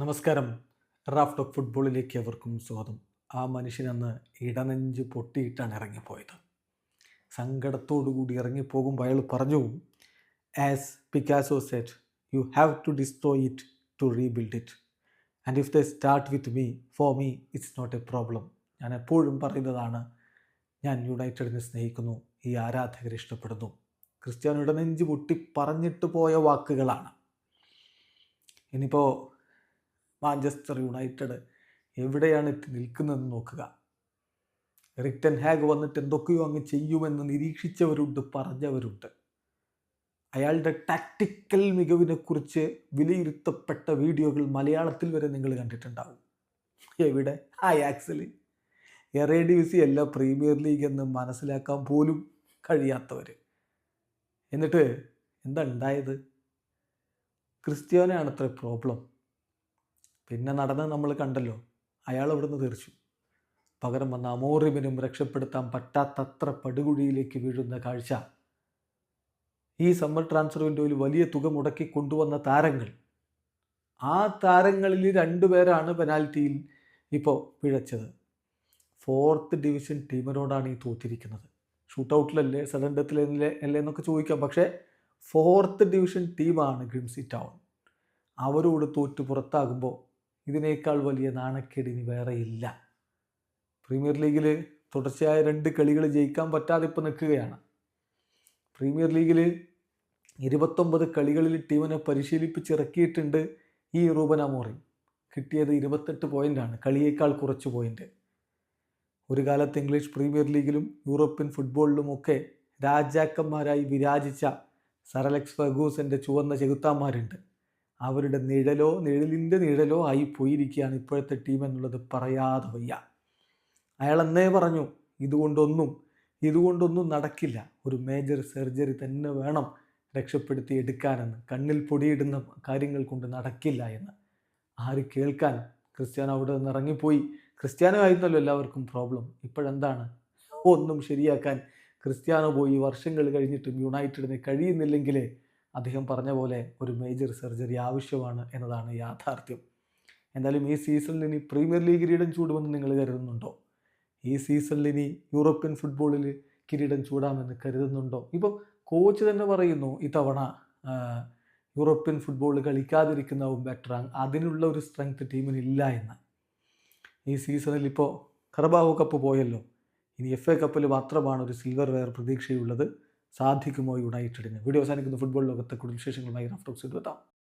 നമസ്കാരം. Raf talk ഫുട്ബോളിലേക്ക് അവർക്കും സ്വാഗതം. ആ മനുഷ്യനന്ന് ഇടനെഞ്ച് പൊട്ടിയിട്ടാണ് ഇറങ്ങിപ്പോയത്. സങ്കടത്തോടുകൂടി ഇറങ്ങിപ്പോകുമ്പോൾ അയാൾ പറഞ്ഞു as Picasso said you have to destroy it to rebuild it and if the start with me for me it's not a problem ഞാൻ എപ്പോഴും പറയുന്നതാണ് ഞാൻ യുണൈറ്റഡിനെ സ്നേഹിക്കുന്നു ഈ ആരാധകരെ ഇഷ്ടപ്പെടുന്നു. ക്രിസ്ത്യാനോ ഇടനെഞ്ച് പൊട്ടി പറഞ്ഞിട്ട് പോയ വാക്കുകളാണ്. ഇനിയിപ്പോൾ മാഞ്ചസ്റ്റർ യുണൈറ്റഡ് എവിടെയാണ് എത്തി നിൽക്കുന്നതെന്ന് നോക്കുക. റിക്ടൻ ഹാഗ് വന്നിട്ട് എന്തൊക്കെയോ അങ്ങ് ചെയ്യുമെന്ന് നിരീക്ഷിച്ചവരുണ്ട് പറഞ്ഞവരുണ്ട്. അയാളുടെ ടാക്റ്റിക്കൽ മികവിനെക്കുറിച്ച് വിലയിരുത്തപ്പെട്ട വീഡിയോകൾ മലയാളത്തിൽ വരെ നിങ്ങൾ കണ്ടിട്ടുണ്ടാവും. എവിടെ? ആക്സിൽ എറേഡിവിസി അല്ല പ്രീമിയർ ലീഗ് എന്ന് മനസ്സിലാക്കാൻ പോലും കഴിയാത്തവർ എന്നിട്ട് എന്താ ഉണ്ടായത്? ക്രിസ്ത്യാനാണ് അത്ര പ്രോബ്ലം പിന്നെ നടന്ന് നമ്മൾ കണ്ടല്ലോ അയാൾ അവിടുന്ന് തീർച്ചു പകരം വന്ന അമോറിമിനും രക്ഷപ്പെടുത്താൻ പറ്റാത്തത്ര പടുകുഴിയിലേക്ക് വീഴുന്ന കാഴ്ച. ഈ സമ്മർ ട്രാൻസ്ഫർ വിൻഡോയിൽ വലിയ തുക മുടക്കി കൊണ്ടുവന്ന താരങ്ങൾ. ആ താരങ്ങളിൽ രണ്ടുപേരാണ് പെനാൽറ്റിയിൽ ഇപ്പോൾ പിഴച്ചത്. ഫോർത്ത് ഡിവിഷൻ ടീമിനോടാണ് ഈ തോറ്റിരിക്കുന്നത്. ഷൂട്ടൗട്ടിലല്ലേ സഡൻ ഡെത്തിലല്ലേ അല്ലേ എന്നൊക്കെ ചോദിക്കാം. പക്ഷേ ഫോർത്ത് ഡിവിഷൻ ടീമാണ് ഗ്രിംസി ടൗൺ. അവരോട് തോറ്റ് പുറത്താകുമ്പോൾ ഇതിനേക്കാൾ വലിയ നാണക്കേട് ഇനി വേറെ ഇല്ല. പ്രീമിയർ ലീഗിൽ തുടർച്ചയായ രണ്ട് കളികൾ ജയിക്കാൻ പറ്റാതെ ഇപ്പോൾ നിൽക്കുകയാണ്. പ്രീമിയർ ലീഗിൽ ഇരുപത്തൊമ്പത് കളികളിൽ ടീമിനെ പരിശീലിപ്പിച്ചിറക്കിയിട്ടുണ്ട് ഈ റൂബൻ മോറി കിട്ടിയത് ഇരുപത്തെട്ട് പോയിന്റാണ് കളിയേക്കാൾ കുറച്ച് പോയിന്റ് ഒരു കാലത്ത് ഇംഗ്ലീഷ് പ്രീമിയർ ലീഗിലും യൂറോപ്യൻ ഫുട്ബോളിലുമൊക്കെ രാജാക്കന്മാരായി വിരാജിച്ച സറലക്സ് ഫെഗൂസിന്റെ ചുവന്ന ചെകുത്താന്മാരുണ്ട്. അവരുടെ നിഴലോ നിഴലിന്റെ നിഴലോ ആയി പോയിരിക്കുകയാണ് ഇപ്പോഴത്തെ ടീം എന്നുള്ളത് പറയാതെ വയ്യ. അയാൾ എന്നേ പറഞ്ഞു ഇതുകൊണ്ടൊന്നും ഇതുകൊണ്ടൊന്നും നടക്കില്ല. ഒരു മേജർ സർജറി തന്നെ വേണം രക്ഷപ്പെടുത്തി എടുക്കാനെന്ന്. കണ്ണിൽ പൊടിയിടുന്ന കാര്യങ്ങൾ കൊണ്ട് നടക്കില്ല എന്ന്. ആര് കേൾക്കാൻ? ക്രിസ്ത്യാനോ അവിടെ നിന്ന് ഇറങ്ങിപ്പോയി. ക്രിസ്ത്യാനോ ആയിരുന്നല്ലോ എല്ലാവർക്കും പ്രോബ്ലം ഇപ്പോഴെന്താണ്? ഒന്നും ശരിയാക്കാൻ ക്രിസ്ത്യാനോ പോയി. വർഷങ്ങൾ കഴിഞ്ഞിട്ടും യുണൈറ്റഡിന് കഴിയുന്നില്ലെങ്കിലേ അദ്ദേഹം പറഞ്ഞ പോലെ ഒരു മേജർ സർജറി ആവശ്യമാണ് എന്നതാണ് യാഥാർത്ഥ്യം. എന്തായാലും ഈ സീസണിൽ ഇനി പ്രീമിയർ ലീഗ് കിരീടം ചൂടുമെന്ന് നിങ്ങൾ കരുതുന്നുണ്ടോ? ഈ സീസണിൽ ഇനി യൂറോപ്യൻ ഫുട്ബോളിൽ കിരീടം ചൂടാമെന്ന് കരുതുന്നുണ്ടോ? ഇപ്പം കോച്ച് തന്നെ പറയുന്നു ഇത്തവണ യൂറോപ്യൻ ഫുട്ബോൾ കളിക്കാതിരിക്കുന്നതും ബെറ്ററാണ് അതിനുള്ള ഒരു സ്ട്രെങ്ത് ടീമിനില്ല എന്ന്. ഈ സീസണിൽ ഇപ്പോൾ കറബാവോ കപ്പ് പോയല്ലോ. ഇനി എഫ് എ കപ്പിൽ മാത്രമാണ് ഒരു സിൽവർ വെയർ പ്രതീക്ഷയുള്ളത്. സാധിക്കുമോ യുണൈറ്റഡിന് വീഡിയോ അവസാനിക്കുന്ന. ഫുട്ബോൾ ലോകത്തെ കൂടുതൽ വിശേഷങ്ങളുമായി റഫ്റ്റോക്സ് എത്താം.